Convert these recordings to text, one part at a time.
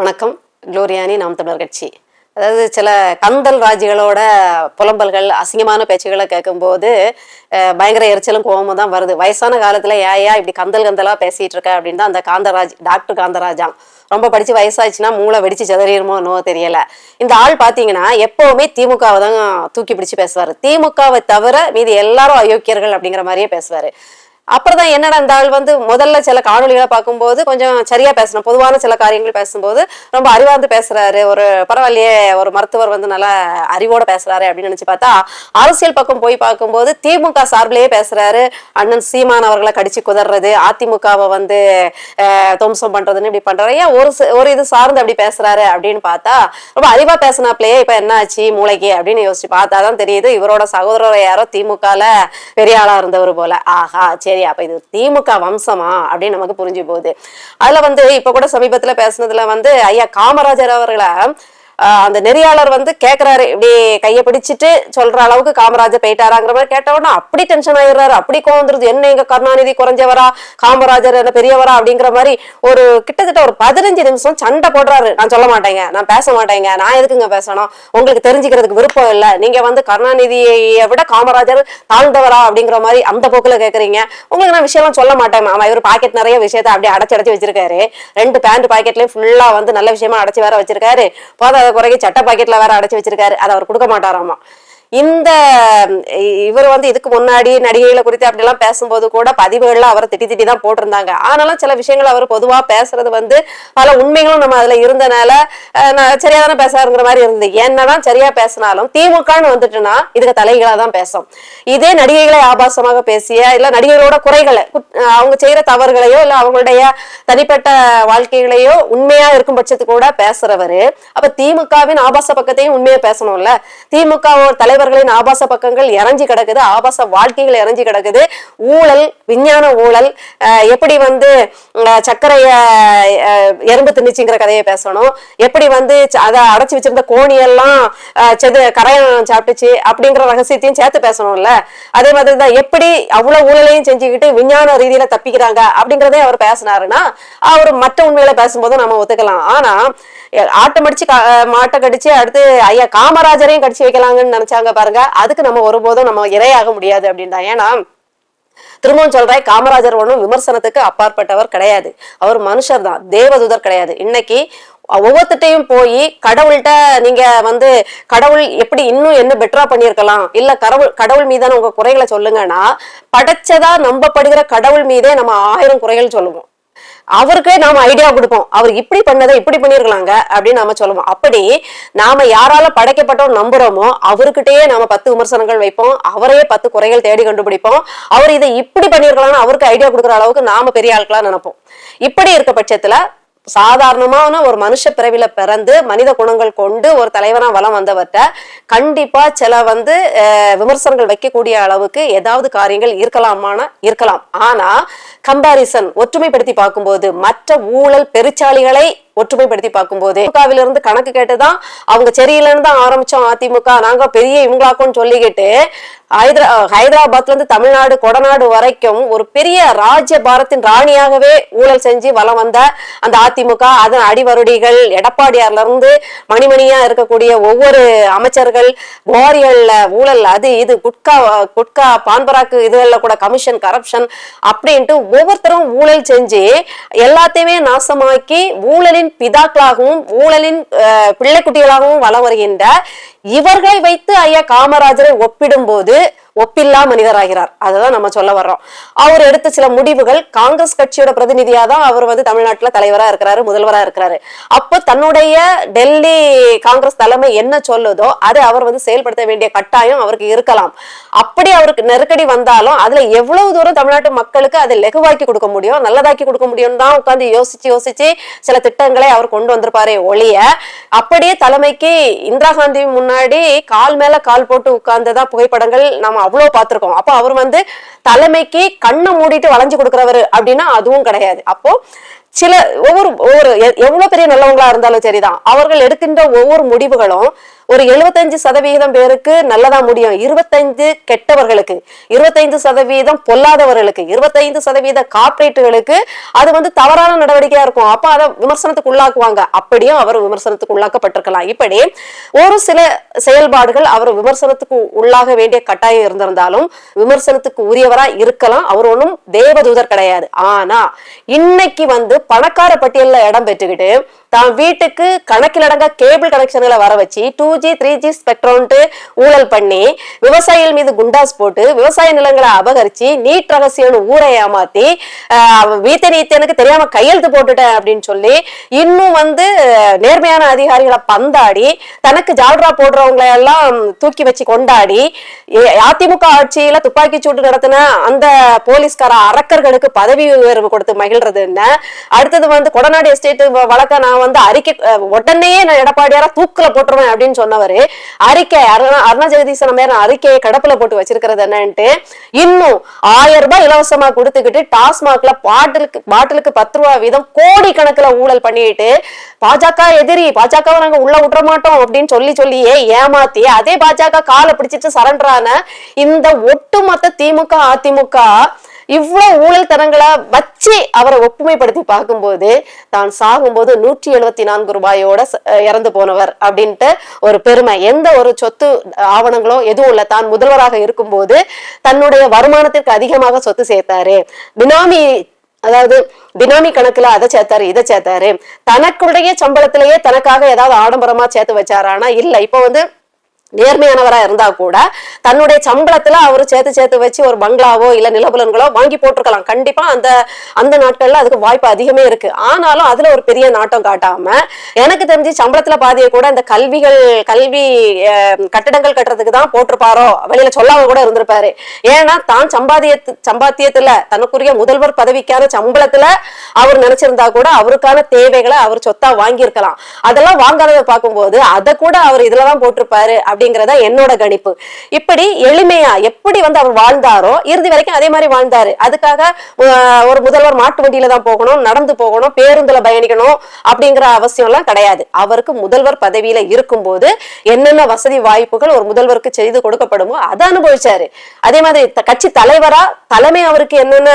வணக்கம். குளோரியானி நாம் தமிழர் கட்சி. அதாவது சில கந்தல் ராஜிகளோட புலம்பல்கள் அசிங்கமான பேச்சுகளை கேட்கும்போது பயங்கர எரிச்சலும் கோபமும் தான் வருது. வயசான காலத்துல ஏயா இப்படி கந்தல் கந்தலா பேசிட்டு இருக்க அப்படின்னு தான் அந்த காந்தராஜ் டாக்டர் காந்தராஜா. ரொம்ப படிச்சு வயசாச்சுன்னா மூளை வெடிச்சு சிதறிடுமோ என்னவோ தெரியல. இந்த ஆள் பாத்தீங்கன்னா எப்பவுமே திமுகவை தான் தூக்கி பிடிச்சு பேசுவாரு. திமுகவை தவிர மீதி எல்லாரும் அயோக்கியர்கள் அப்படிங்கிற மாதிரியே பேசுவாரு. அப்புறம் தான் என்னடா இந்த ஆள் வந்து முதல்ல சில காணொலிகளை பார்க்கும்போது கொஞ்சம் சரியா பேசணும் பொதுவான சில காரியங்கள் பேசும்போது ரொம்ப அறிவார்ந்து பேசுறாரு. ஒரு பரவாயில்லையே ஒரு மருத்துவர் வந்து நல்லா அறிவோட பேசுறாரு அப்படின்னு நினைச்சு பார்த்தா அரசியல் பக்கம் போய் பார்க்கும்போது திமுக சார்பிலேயே பேசுறாரு. அண்ணன் சீமான் அவர்களை கடிச்சு குதறது அதிமுகவை வந்து துவம்சம் பண்றதுன்னு இப்படி பண்றாரு. ஏன் ஒரு ஒரு இது சார்ந்து அப்படி பேசுறாரு அப்படின்னு பார்த்தா ரொம்ப அறிவா பேசினாப்லயே இப்ப என்ன ஆச்சு மூளைக்கு அப்படின்னு யோசிச்சு பார்த்தா தான் தெரியுது இவரோட சகோதரர் யாரோ திமுகல பெரிய ஆளா இருந்தவர் போல. ஆஹா சரி அப்ப இது திமுக வம்சமா? அப்படின்னு நமக்கு புரிஞ்சு போகுது. அதுல வந்து இப்ப கூட சமீபத்துல பேசுனதுல வந்து ஐயா காமராஜர் அவர்களை அந்த நெறியாளர் வந்து கேட்கிறாரு இப்படி கையை பிடிச்சிட்டு சொல்ற அளவுக்கு காமராஜர் போயிட்டாராங்கிற மாதிரி கேட்ட உடனே அப்படி டென்ஷன் ஆயிடுறாரு அப்படி கோந்துருது என்ன எங்க கருணாநிதி குறைஞ்சவரா காமராஜர் என்ன பெரியவரா அப்படிங்கிற மாதிரி ஒரு கிட்டத்தட்ட ஒரு பதினஞ்சு நிமிஷம் சண்டை போடுறாரு. நான் சொல்ல மாட்டேங்க நான் பேச மாட்டேங்க நான் எதுக்குங்க பேசணும்? உங்களுக்கு தெரிஞ்சுக்கிறதுக்கு விருப்பம் இல்லை. நீங்க வந்து கருணாநிதியை விட காமராஜர் தாழ்ந்தவரா அப்படிங்கிற மாதிரி அந்த போக்குல கேக்குறீங்க. உங்களுக்கு நான் விஷயம்லாம் சொல்ல மாட்டேன் அவன் இவர் பாக்கெட் நிறைய விஷயத்த அப்படியே அடைச்சு அடைச்சு வச்சிருக்காரு. ரெண்டு பேண்ட் பாக்கெட்லயும் ஃபுல்லா வந்து நல்ல விஷயமா அடைச்சு வேற வச்சிருக்காரு. போதாத குறைக்கு சட்ட பாக்கெட்ல வேற அடைச்சு வச்சிருக்காரு. அதை அவர் கொடுக்க மாட்டாராமா? இந்த இவர் வந்து இதுக்கு முன்னாடி நடிகைகளை குறித்து அப்படிலாம் பேசும்போது கூட பதிவுகள்லாம் அவரை திட்டி திட்டி தான் போட்டிருந்தாங்க. ஆனாலும் சில விஷயங்கள் அவர் பொதுவா பேசுறது வந்து பல உண்மைகளும் நம்ம அதுல இருந்தனால நான் சரியா தானே பேசாருங்கிற மாதிரி இருந்தது. என்னதான் சரியா பேசினாலும் திமுகன்னு வந்துட்டுன்னா இதுக்கு தலைகளா தான் பேசும். இதே நடிகைகளை ஆபாசமாக பேசிய இல்ல நடிகைகளோட குறைகளை அவங்க செய்யற தவறுகளையோ இல்ல அவங்களுடைய தனிப்பட்ட வாழ்க்கைகளையோ உண்மையா இருக்கும் பட்சத்துக்கு கூட பேசுறவரு. அப்ப திமுகவின் ஆபாச பக்கத்தையும் உண்மையா பேசணும்ல. திமுக தலைவர் தலைவர்களின் ஆபாச பக்கங்கள் இறஞ்சி கிடக்குது ஆபாச வாழ்க்கைகள் இறஞ்சி கிடக்குது. ஊழல் விஞ்ஞான ஊழல் எப்படி வந்து சர்க்கரைய எறும்பு திணிச்சுங்கிற கதையை பேசணும். எப்படி வந்து அதை அடைச்சி வச்சிருந்த கோணியெல்லாம் செது கரையான் சாப்பிட்டுச்சு அப்படிங்கிற ரகசியத்தையும் சேர்த்து பேசணும்ல. அதே மாதிரி தான் எப்படி அவ்வளவு ஊழலையும் செஞ்சுக்கிட்டு விஞ்ஞான ரீதியில தப்பிக்கிறாங்க அப்படிங்கறதே அவர் பேசினாருன்னா அவர் மற்ற உண்மைகளை பேசும்போது நம்ம ஒத்துக்கலாம். ஆனா ஆட்டம் அடிச்சு மாட்டை கடிச்சு அடுத்து ஐயா காமராஜரையும் கடிச்சு வைக்கலாங்கன்னு நினைச்சாங்க பாருங்க. அதுக்கு நம்ம ஒருபோதும் நம்ம இரையாக முடியாது அப்படின்னா ஏன்னா திரும்பவும் சொல்றேன் காமராஜர் ஒன்றும் விமர்சனத்துக்கு அப்பாற்பட்டவர் கிடையாது. அவர் மனுஷர் தான் தேவதூதர் கிடையாது. இன்னைக்கு ஒவ்வொருத்தையும் போய் கடவுள்கிட்ட நீங்க வந்து கடவுள் எப்படி இன்னும் என்ன பெட்டரா பண்ணியிருக்கலாம்? இல்ல கடவுள் கடவுள் மீதான உங்க குறைகளை சொல்லுங்கன்னா படைச்சதா நம்பப்படுகிற கடவுள் மீதே நம்ம ஆயிரம் குறைகள் சொல்லுவோம். அவருக்கே நாம ஐடியா கொடுப்போம். அவர் இப்படி பண்ணதை இப்படி பண்ணிருக்கலாங்க அப்படின்னு நாம சொல்லுவோம். அப்படி நாம யாரால படைக்கப்பட்டோம் நம்புறோமோ அவர்கிட்டயே நாம பத்து விமர்சனங்கள் வைப்போம். அவரையே பத்து குறைகள் தேடி கண்டுபிடிப்போம். அவர் இதை இப்படி பண்ணிருக்கலாம்னு அவருக்கு ஐடியா கொடுக்குற அளவுக்கு நாம பெரிய ஆட்களா நினைப்போம். இப்படி இருக்க பட்சத்துல சாதாரணமான ஒரு மனுஷ பிறவில பிறந்து மனித குணங்கள் கொண்டு ஒரு தலைவனா வலம் வந்தவர்கிட்ட கண்டிப்பா சில வந்து விமர்சனங்கள் வைக்கக்கூடிய அளவுக்கு ஏதாவது காரியங்கள் இருக்கலாமான இருக்கலாம். ஆனா கம்பாரிசன் ஒற்றுமைப்படுத்தி பார்க்கும்போது மற்ற ஊழல் பெருச்சாளிகளை ஒற்றுமைப்படுத்தி பார்க்கும்போது திமுகவிலிருந்து கணக்கு கேட்டுதான் அவங்க சரியில்லைன்னு தான் ஆரம்பிச்சோம் அதிமுக. நாங்க பெரிய இவங்களாக்கோன்னு சொல்லிக்கிட்டு ஹைதரா ஹைதராபாத்ல இருந்து தமிழ்நாடு கொடநாடு வரைக்கும் ஒரு பெரிய ராஜ்ய பாரத்தின் ராணியாகவே ஊழல் செஞ்சு வலம் வந்த அந்த அதிமுக அதன் அடிவருடிகள் எடப்பாடியார்ல இருந்து மணிமணியா இருக்கக்கூடிய ஒவ்வொரு அமைச்சர்கள் குவாரிகள்ல ஊழல் அது இது குட்கா குட்கா பான்பராக்கு இதுகள்ல கூட கமிஷன் கரப்ஷன் அப்படின்ட்டு ஒவ்வொருத்தரும் ஊழல் செஞ்சு எல்லாத்தையுமே நாசமாக்கி ஊழலின் பிதாக்களாகவும் ஊழலின் பிள்ளைக்குட்டிகளாகவும் வலம் வருகின்ற இவர்களை வைத்து ஐயா காமராஜரை ஒப்பிடும்போது ஒப்பில்லா மனிதராகிறார். அதுதான் நம்ம சொல்ல வர்றோம். அவர் எடுத்த சில முடிவுகள் காங்கிரஸ் கட்சியோட பிரதிநிதியா தான் அவர் வந்து தமிழ்நாட்டுல தலைவரா இருக்கிறாரு முதல்வரா இருக்கிறாரு. அப்போ தன்னுடைய டெல்லி காங்கிரஸ் தலைமை என்ன சொல்லுதோ அதை அவர் வந்து செயல்படுத்த வேண்டிய கட்டாயம் அவருக்கு இருக்கலாம். அப்படி அவருக்கு நெருக்கடி வந்தாலும் அதுல எவ்வளவு தூரம் தமிழ்நாட்டு மக்களுக்கு அதை லெகுவாக்கி கொடுக்க முடியும் நல்லதாக்கி கொடுக்க முடியும் தான் உட்காந்து யோசிச்சு யோசிச்சு சில திட்டங்களை அவர் கொண்டு வந்திருப்பாரே ஒழிய அப்படியே தலைமைக்கு இந்திரா காந்தி முன்னாடி கால் மேல கால் போட்டு உட்கார்ந்ததா புகைப்படங்கள் நம்ம அவ்வளவு பார்த்திருக்கோம். அப்போ அவர் வந்து தலைமைக்கு கண்ணை மூடிட்டு வளைஞ்சு கொடுக்கிறவர் அப்படின்னா அதுவும் கிடையாது. அப்போ சில ஒவ்வொரு ஒவ்வொரு எவ்வளவு பெரிய நல்லவங்களா இருந்தாலும் சரிதான். அவர்கள் எடுக்கின்ற ஒவ்வொரு முடிவுகளும் ஒரு எழுபத்தஞ்சு சதவீதம் பேருக்கு நல்லதா முடியும். இருபத்தைந்து கெட்டவர்களுக்கு இருபத்தைந்து சதவீதம் பொல்லாதவர்களுக்கு இருபத்தைந்து சதவீத கார்பரேட்டுகளுக்கு அது வந்து தவறான நடவடிக்கையா இருக்கும். அப்ப அதை விமர்சனத்துக்கு உள்ளாக்குவாங்க. அப்படியும் அவர் விமர்சனத்துக்கு உள்ளாக்கப்பட்டிருக்கலாம். இப்படி ஒரு சில செயல்பாடுகள் அவர் விமர்சனத்துக்கு உள்ளாக வேண்டிய கட்டாயம் இருந்திருந்தாலும் விமர்சனத்துக்கு உரியவரா இருக்கலாம். அவர் ஒன்றும் தேவதூதர் கிடையாது. ஆனா இன்னைக்கு வந்து பணக்கார பட்டியலில் இடம் பெற்றுக்கிட்டு தான் வீட்டுக்கு கணக்கிலடங்க கேபிள் கனெக்ஷன்களை வர வச்சு டூ ஜி த்ரீ ஜி ஸ்பெக்ட்ரோன்ட்டு ஊழல் பண்ணி விவசாயிகள் மீது குண்டாஸ் போட்டு விவசாய நிலங்களை அபகரிச்சு நீட் ரகசியம்னு ஊரை ஏமாத்தி வீத்த நீத்தனுக்கு தெரியாம கையெழுத்து போட்டுட்டேன் அப்படின்னு சொல்லி இன்னும் வந்து நேர்மையான அதிகாரிகளை பந்தாடி தனக்கு ஜால்ரா போடுறவங்களை எல்லாம் தூக்கி வச்சு கொண்டாடி ஏ- அதிமுக ஆட்சியில துப்பாக்கி சூடு நடத்தின அந்த போலீஸ்கார அரக்கர்களுக்கு பதவி உயர்வு கொடுத்து மகிழ்றது என்ன அடுத்தது வந்து கொடநாடு எஸ்டேட் வழக்க நான் வந்து அறிக்கை உடனே நான் எடப்பாடியார தூக்குல போட்டுருவேன் அப்படின்னு சொன்னவரு அறிக்கை அருணா ஜெகதீசன் மேல அறிக்கையை கடப்புல போட்டு வச்சிருக்கிறது என்னன்ட்டு இன்னும் ஆயிரம் ரூபாய் இலவசமா கொடுத்துக்கிட்டு டாஸ்மாக்ல பாட்டிலுக்கு பாட்டிலுக்கு பத்து ரூபா வீதம் கோடி கணக்குல ஊழல் பண்ணிட்டு பாஜக எதிரி பாஜகவை நாங்க உள்ள விட்டுற மாட்டோம் அப்படின்னு சொல்லி சொல்லியே ஏமாத்தி அதே பாஜக காலை பிடிச்சிட்டு சரண்டரான இந்த ஒட்டுமொத்த திமுக அதிமுக இவ்வளவு ஊழல் தரங்களை வச்சு அவரை ஒப்புமைப்படுத்தி பார்க்கும்போது தான் சாகும்போது நூற்றி எழுபத்தி நான்கு ரூபாயோட ச- இறந்து போனவர் அப்படின்ட்டு ஒரு பெருமை. எந்த ஒரு சொத்து ஆவணங்களோ எதுவும் இல்லை. தான் முதல்வராக இருக்கும்போது தன்னுடைய வருமானத்திற்கு அதிகமாக சொத்து சேர்த்தாரு. பினாமி அதாவது பினாமி கணக்குல அதை சேர்த்தாரு இதை சேர்த்தாரு. தனக்குடைய சம்பளத்திலேயே தனக்காக ஏதாவது ஆடம்பரமா சேர்த்து வச்சாரானா இல்ல. இப்போ வந்து நேர்மையானவரா இருந்தா கூட தன்னுடைய சம்பளத்துல அவர் சேர்த்து சேர்த்து வச்சு ஒரு பங்களாவோ இல்ல நிலபுலன்களோ வாங்கி போட்டிருக்கலாம். கண்டிப்பா அந்த அந்த நாட்கள்ல அதுக்கு வாய்ப்பு அதிகமே இருக்கு. ஆனாலும் அதுல ஒரு பெரிய நாட்டம் காட்டாம எனக்கு தெரிஞ்சு சம்பளத்துல பாதியை கூட இந்த கல்விகள் கல்வி கட்டடங்கள் கட்டுறதுக்கு தான் போட்டிருப்பாரோ வெளியில சொல்லாம கூட இருந்திருப்பாரு. ஏன்னா தான் சம்பாதியத்து சம்பாத்தியத்துல தனக்குரிய முதல்வர் பதவிக்கான சம்பளத்துல அவர் நினைச்சிருந்தா கூட அவருக்கான தேவைகளை அவர் சொத்தா வாங்கியிருக்கலாம். அதெல்லாம் வாங்காததை பார்க்கும்போது அதை கூட அவர் இதுலதான் போட்டிருப்பாரு. அப்படி அப்படிங்கறத என்னோட கணிப்பு. இப்படி எளிமையா எப்படி வந்து அவர் வாழ்ந்தாரோ இறுதி வரைக்கும் அதே மாதிரி வாழ்ந்தாரு. அதுக்காக ஒரு முதல்வர் மாட்டு வண்டியில தான் போகணும் நடந்து போகணும் பேருந்துல பயணிக்கணும் அப்படிங்கிற அவசியம் எல்லாம் கிடையாது. அவருக்கு முதல்வர் பதவியில இருக்கும்போது என்னென்ன வசதி வாய்ப்புகள் ஒரு முதல்வருக்கு செய்து கொடுக்கப்படுமோ அதை அனுபவிச்சாரு. அதே மாதிரி கட்சி தலைவரா தலைமை அவருக்கு என்னென்ன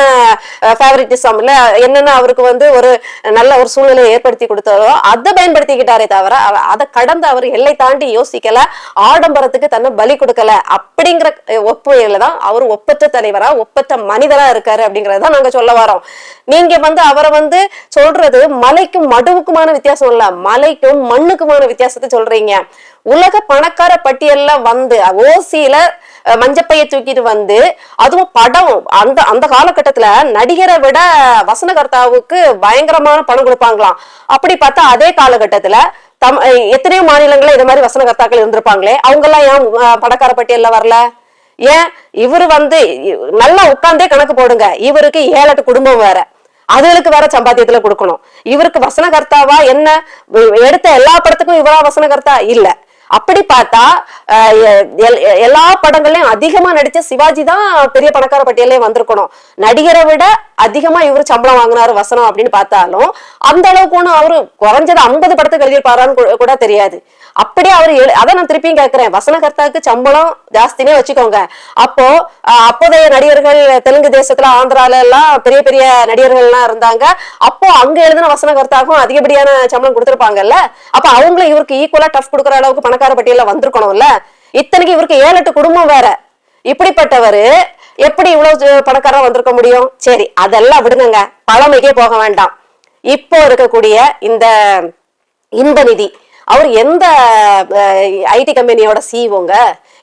ஃபேவரட்டிசம் இல்ல என்னென்ன அவருக்கு வந்து ஒரு நல்ல ஒரு சூழ்நிலையை ஏற்படுத்தி கொடுத்தாரோ அதை பயன்படுத்திக்கிட்டாரே தவிர அதை கடந்து அவர் எல்லை தாண்டி யோசிக்கல. ஆள் ஆடம்பரத்துக்கு தன்னை பலி கொடுக்கல அப்படிங்கிற ஒப்புமையில தான் அவர் ஒப்பற்ற தலைவரா ஒப்பற்ற மனிதரா இருக்காரு அப்படிங்கறத நாங்க சொல்ல வரோம். நீங்க வந்து அவரை வந்து சொல்றது மலைக்கும் மடுவுக்குமான வித்தியாசம் இல்ல மலைக்கும் மண்ணுக்குமான வித்தியாசத்தை சொல்றீங்க. உலக பணக்கார பட்டியல்ல வந்து ஓசியில அஹ், மஞ்சப்பைய தூக்கிட்டு வந்து அதுவும் படம் அந்த அந்த காலகட்டத்துல நடிகரை விட வசனகர்த்தாவுக்கு பயங்கரமான பணம் கொடுப்பாங்களாம். அப்படி பார்த்தா அதே காலகட்டத்துல தம் எத்தனையோ மாநிலங்கள்ல இது மாதிரி வசனகர்த்தாக்கள் இருந்திருப்பாங்களே? அவங்க எல்லாம் ஏன் அஹ், பணக்கார பட்டியல்ல வரல? ஏன்? இவரு வந்து நல்லா உட்கார்ந்தே கணக்கு போடுங்க. இவருக்கு ஏழு எட்டு குடும்பம் வேற. அதுகளுக்கு வேற சம்பாத்தியத்துல கொடுக்கணும். இவருக்கு வசனகர்த்தாவா என்ன? எடுத்த எல்லா படத்துக்கும் இவரா வசனகர்த்தா? இல்லை. அப்படி பார்த்தா அஹ், எல்- எல்லா படங்கள்லயும் அதிகமா நடிச்ச சிவாஜி தான் பெரிய பணக்கார பட்டியலே வந்திருக்கணும். நடிகரை விட அதிகமா இவர் சம்பளம் வாங்கினாரு வசனம் அப்படின்னு பார்த்தாலும் அந்த அளவுக்கு ஒன்றும் அவரு குறைஞ்சது ஐம்பது படத்துக்கு எழுதியிருப்பாரான்னு கூட- கூட தெரியாது. அப்படியே அவர் அதை நான் திருப்பியும் கேட்கிறேன் வசனகர்த்தாவுக்கு சம்பளம் ஜாஸ்தினே வச்சுக்கோங்க. அப்போ அப்போதைய நடிகர்கள் தெலுங்கு தேசத்துல ஆந்திரால எல்லாம் பெரிய பெரிய நடிகர்கள் எல்லாம் இருந்தாங்க. அப்போ அங்க எழுதின வசனகர்த்தாக்கும் அதிகப்படியான சம்பளம் கொடுத்துருப்பாங்கல்ல? அப்ப அவங்களும் இவருக்கு ஈக்குவலா டஃப் கொடுக்குற அளவுக்கு பணக்கார பட்டியல வந்திருக்கணும்ல? இத்தனைக்கு இவருக்கு ஏழு எட்டு குடும்பம் வேற. இப்படிப்பட்டவரு எப்படி இவ்வளவு பணக்காரா வந்திருக்க முடியும்? சரி அதெல்லாம் விடுங்கங்க. பழமைக்கே போக வேண்டாம். இப்போ இருக்கக்கூடிய இந்த இன்ப நிதி அவர் எந்த ஐடி கம்பெனியோட சிஇஓங்க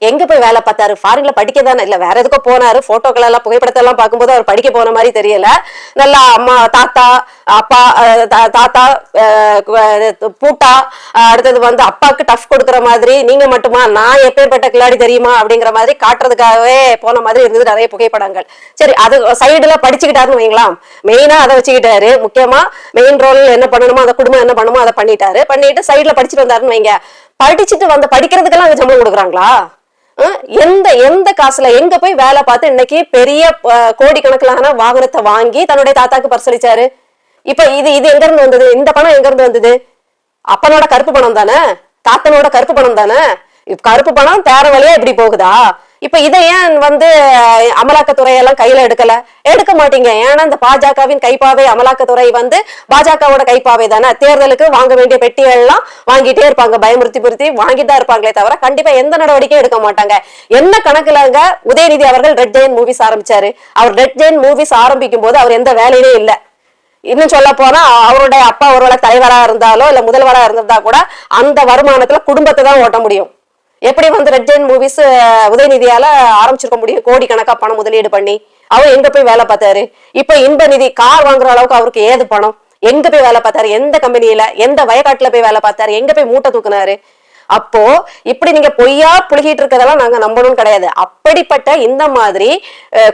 எங்க போய் வேலை பார்த்தாரு? ஃபாரின்ல படிக்க தானே இல்ல வேற எதுக்கோ போனாரு. போட்டோக்கள் எல்லாம் புகைப்படத்தை எல்லாம் பார்க்கும்போது அவர் படிக்க போன மாதிரி தெரியல. நல்லா அம்மா தாத்தா அப்பா தாத்தா பூட்டா அடுத்தது வந்து அப்பாவுக்கு டஃப் கொடுக்குற மாதிரி நீங்க மட்டுமா? நான் எப்பேற்பட்ட கிளாடி தெரியுமா? அப்படிங்கிற மாதிரி காட்டுறதுக்காகவே போன மாதிரி இருந்தது நிறைய புகைப்படங்கள். சரி அது சைடுல படிச்சுக்கிட்டாருன்னு வைங்களா மெயினா அதை வச்சுக்கிட்டாரு. முக்கியமா மெயின் ரோல் என்ன பண்ணணுமோ அந்த குடும்பம் என்ன பண்ணுமோ அதை பண்ணிட்டாரு. பண்ணிட்டு சைடுல படிச்சுட்டு வந்தாருன்னு வைங்க. படிச்சுட்டு வந்து படிக்கிறதுக்கெல்லாம் அங்க சம்பளம் கொடுக்குறாங்களா? எந்த எந்த காசுல எங்க போய் வேலை பார்த்து இன்னைக்கு பெரிய கோடிக்கணக்கிலான வாகனத்தை வாங்கி தன்னுடைய தாத்தாக்கு பரிசளிச்சாரு? இப்ப இது இது எங்க இருந்து வந்தது? இந்த பணம் எங்க இருந்து வந்தது? அப்பனோட கருப்பு பணம் தானே? தாத்தனோட கருப்பு பணம் தானே? கருப்பு பணம் தேர வழியா இப்படி போகுதா? இப்ப இதை ஏன் வந்து அமலாக்கத்துறை எல்லாம் கையில எடுக்கல? எடுக்க மாட்டீங்க. ஏன்னா இந்த பாஜகவின் கைப்பாவை அமலாக்கத்துறை வந்து பாஜகவோட கைப்பாவை தானே. தேர்தலுக்கு வாங்க வேண்டிய பெட்டிகள் எல்லாம் வாங்கிட்டே இருப்பாங்க. பயமுறுத்தி புறுத்தி வாங்கிட்டு தான் இருப்பாங்களே தவிர கண்டிப்பா எந்த நடவடிக்கையும் எடுக்க மாட்டாங்க. என்ன கணக்குலங்க உதயநிதி அவர்கள் ரெட் ஜெயின் மூவிஸ் ஆரம்பிச்சாரு. அவர் ரெட் ஜெயின் மூவிஸ் ஆரம்பிக்கும் போது அவர் எந்த வேலையிலே இல்லை. இன்னும் சொல்ல போனா அவருடைய அப்பா ஒருவேளை தலைவரா இருந்தாலோ இல்ல முதல்வரா இருந்திருந்தா கூட அந்த வருமானத்துல குடும்பத்தை தான் ஓட்ட முடியும். எப்படி வந்து ரெட் ஜெயின் மூவிஸ் உதயநிதியால ஆரம்பிச்சிருக்க முடியும்? கோடி கணக்கா பணம் முதலீடு பண்ணி. அவர் எங்க போய் வேலை பார்த்தாரு? இப்ப இன்ப நிதி கார் வாங்குற அளவுக்கு அவருக்கு ஏது பணம்? எங்க போய் வேலை பார்த்தாரு? எந்த கம்பெனியில எந்த வயக்காட்டுல போய் வேலை பார்த்தாரு? எங்க போய் மூட்டை தூக்குனாரு? அப்போ இப்படி நீங்க பொய்யா புழுகிட்டு இருக்கதெல்லாம் நாங்க நம்பணும் கிடையாது. அப்படிப்பட்ட இந்த மாதிரி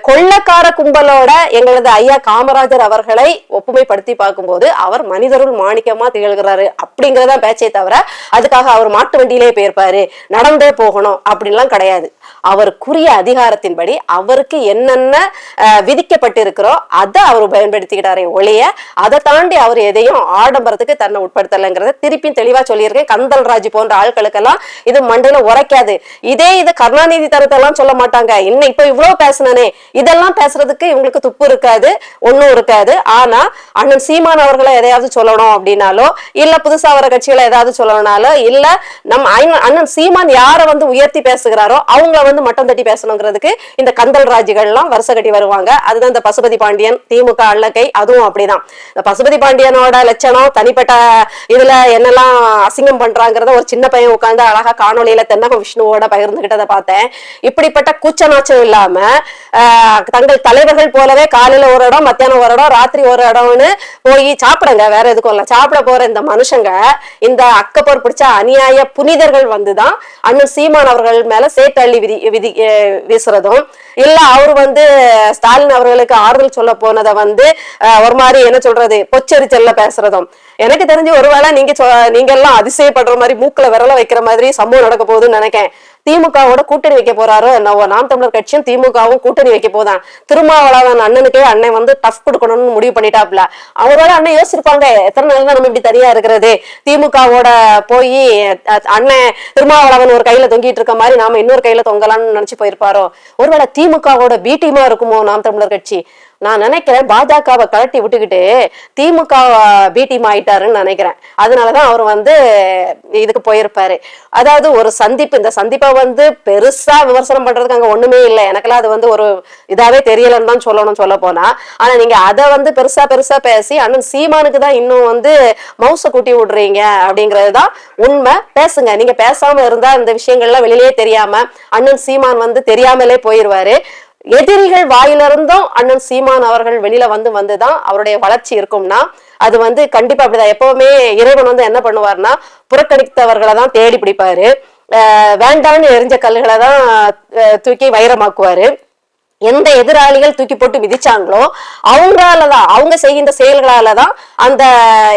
கொள்ளக்கார கும்பலோட எங்களது ஐயா காமராஜர் அவர்களை ஒப்புமைப்படுத்தி பார்க்கும்போது அவர் மனிதருள் மாணிக்கமா திகழ்கிறாரு அப்படிங்கறத பேச்சே தவிர அதுக்காக அவர் மாட்டு வண்டியிலே போயிருப்பாரு நடந்தே போகணும் அப்படின்லாம் கிடையாது. அவருக்குரிய அதிகாரத்தின்படி அவருக்கு என்னென்ன அஹ், விதிக்கப்பட்டிருக்கிறோ அதை அவர் பயன்படுத்திக்கிட்டாரே ஒழிய அதை தாண்டி அவர் எதையும் ஆடம்பரத்துக்கு தன்னை உட்படுத்தலைங்கிறத திருப்பியும் தெளிவா சொல்லியிருக்கேன். கந்தல் ராஜ் போன்ற மக்களுக்கெல்லாம் இது மண்டையில உரைக்காது. இதே இது கருணாநிதி தரத்தெல்லாம் சொல்ல மாட்டாங்க. இன்னும் இப்ப இவ்வளவு பேசினனே. இதெல்லாம் பேசுறதுக்கு இவங்களுக்கு துப்பு இருக்காது ஒன்றும் இருக்காது. ஆனா அண்ணன் சீமான் அவர்களை எதையாவது சொல்லணும் அப்படின்னாலோ இல்ல புதுசா வர கட்சிகளை ஏதாவது சொல்லணும்னாலோ இல்ல நம்ம அண்ணன் அண்ணன் சீமான் யாரை வந்து உயர்த்தி பேசுகிறாரோ அவங்கள வந்து மட்டம் தட்டி பேசணுங்கிறதுக்கு இந்த கந்தல் ராஜிகள் எல்லாம் வருஷ கட்டி வருவாங்க. அதுதான் இந்த பசுபதி பாண்டியன் திமுக அல்லக்கை அதுவும் அப்படிதான். இந்த பசுபதி பாண்டியனோட லட்சணம் தனிப்பட்ட இதுல என்னெல்லாம் அசிங்கம் பண்றாங்கிறத ஒரு சின்ன பையன் உட்கார்ந்து அழகா காணொலியில தென்னக விஷ்ணுவோட பகிர்ந்துகிட்டதை பார்த்தேன். இப்படிப்பட்ட கூச்ச நாச்சம் இல்லாம தங்கள் தலைவர்கள் போலவே காலையில ஒரு இடம் மத்தியானம் ஒரு இடம் ராத்திரி ஒரு இடம்னு போய் சாப்பிடுங்க. வேற எதுக்கும் இல்ல. சாப்பிட போற இந்த மனுஷங்க இந்த அக்கப்போர் பிடிச்ச அநியாய புனிதர்கள் வந்துதான் அண்ணன் சீமான் அவர்கள் மேல சேட்டள்ளி விதி விதி வீசுறதும் இல்ல அவர் வந்து ஸ்டாலின் அவர்களுக்கு ஆறுதல் சொல்ல போனதை வந்து ஒரு மாதிரி என்ன சொல்றது பொச்சரிச்சல்ல பேசுறதும். எனக்கு தெரிஞ்சு ஒருவேளை நீங்க சொ- நீங்க எல்லாம் அதிசயப்படுற மாதிரி மூக்குல விரல வைக்கிற மாதிரி சம்பவம் நடக்க போகுதுன்னு நினைக்கேன். திமுகவோட கூட்டணி வைக்க போறாரோ என்னவோ நாம் தமிழர் கட்சியும் திமுகவும் கூட்டணி வைக்க போதான் திருமாவளவன் அண்ணனுக்கே அண்ணன் வந்து டஃப் கொடுக்கணும்னு முடிவு பண்ணிட்டாப்ல. அவரோட அண்ணன் யோசிச்சிருப்பாங்க எத்தனை நாள் தான் நம்ம இப்படி தனியா இருக்கிறது? திமுகவோட போய் அண்ணன் திருமாவளவன் ஒரு கையில தொங்கிட்டு இருக்க மாதிரி நாம இன்னொரு கையில தொங்கலாம்னு நினைச்சு போயிருப்பாரோ? ஒருவேளை திமுகவோட பி டீமா இருக்குமோ நாம் தமிழர் கட்சி? நான் நினைக்கிறேன் பாஜகவை கழட்டி விட்டுக்கிட்டு திமுக பி டீம் ஆயிட்டாருன்னு நினைக்கிறேன். அதனாலதான் அவர் வந்து இதுக்கு போயிருப்பாரு. அதாவது ஒரு சந்திப்பு இந்த சந்திப்பை வந்து பெருசா விமர்சனம் பண்றதுக்கு அங்க ஒண்ணுமே இல்லை. எனக்கெல்லாம் அது வந்து ஒரு இதாவே தெரியலன்னு தான் சொல்லணும் சொல்ல போனா. ஆனா நீங்க அதை வந்து பெருசா பெருசா பேசி அண்ணன் சீமானுக்கு தான் இன்னும் வந்து மவுச கூட்டி விடுறீங்க அப்படிங்கிறது தான் உண்மை. பேசுங்க. நீங்க பேசாம இருந்தா இந்த விஷயங்கள்லாம் வெளியிலேயே தெரியாம அண்ணன் சீமான் வந்து தெரியாமலே போயிருவாரு. எதிரிகள் வாயிலிருந்தும் அண்ணன் சீமான் அவர்கள் வெளியில வந்து வந்துதான் அவருடைய வளர்ச்சி இருக்கும்னா அது வந்து கண்டிப்பா அப்படிதான். எப்பவுமே இறைவன் வந்து என்ன பண்ணுவார்னா புறக்கணித்தவர்களை தான் தேடி பிடிப்பாரு. வேண்டாம்னு வேண்டான்னு எரிஞ்ச கல்லுகளை தான் தூக்கி வைரமாக்குவாரு. எந்த எதிராளிகள் தூக்கி போட்டு மிதிச்சாங்களோ அவங்களாலதான் அவங்க செய்கின்ற செயல்களால தான் அந்த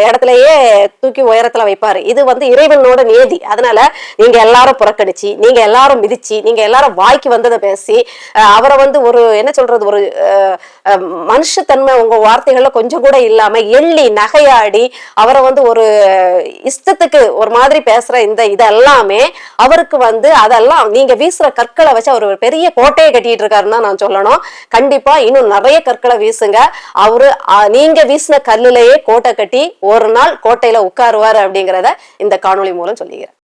இடத்துலயே தூக்கி உயரத்துல வைப்பாரு. இது வந்து இறைவனோட நேதி அதனால நீங்க எல்லாரும் புறக்கணிச்சு நீங்க எல்லாரும் மிதிச்சு நீங்க எல்லாரும் வாய்க்கு வந்ததை பேசி அவரை வந்து ஒரு என்ன சொல்றது ஒரு மனுஷத்தன்மை உங்க வார்த்தைகள்ல கொஞ்சம் கூட இல்லாம எள்ளி நகையாடி அவரை வந்து ஒரு இஷ்டத்துக்கு ஒரு மாதிரி பேசுற இந்த இதெல்லாமே அவருக்கு வந்து அதெல்லாம் நீங்க வீசுற கற்களை வச்சு அவர் பெரிய கோட்டையை கட்டிட்டு இருக்காருன்னு நான் நான் சொல்லணும். கண்டிப்பா இன்னும் நிறைய கற்களை வீசுங்க. அவரு நீங்க வீசின கல்லுலயே கோட்டை கட்டி ஒரு நாள் கோட்டையில உட்காருவாரு அப்படிங்கிறத இந்த காணொளி மூலம் சொல்லிக்கிறேன்.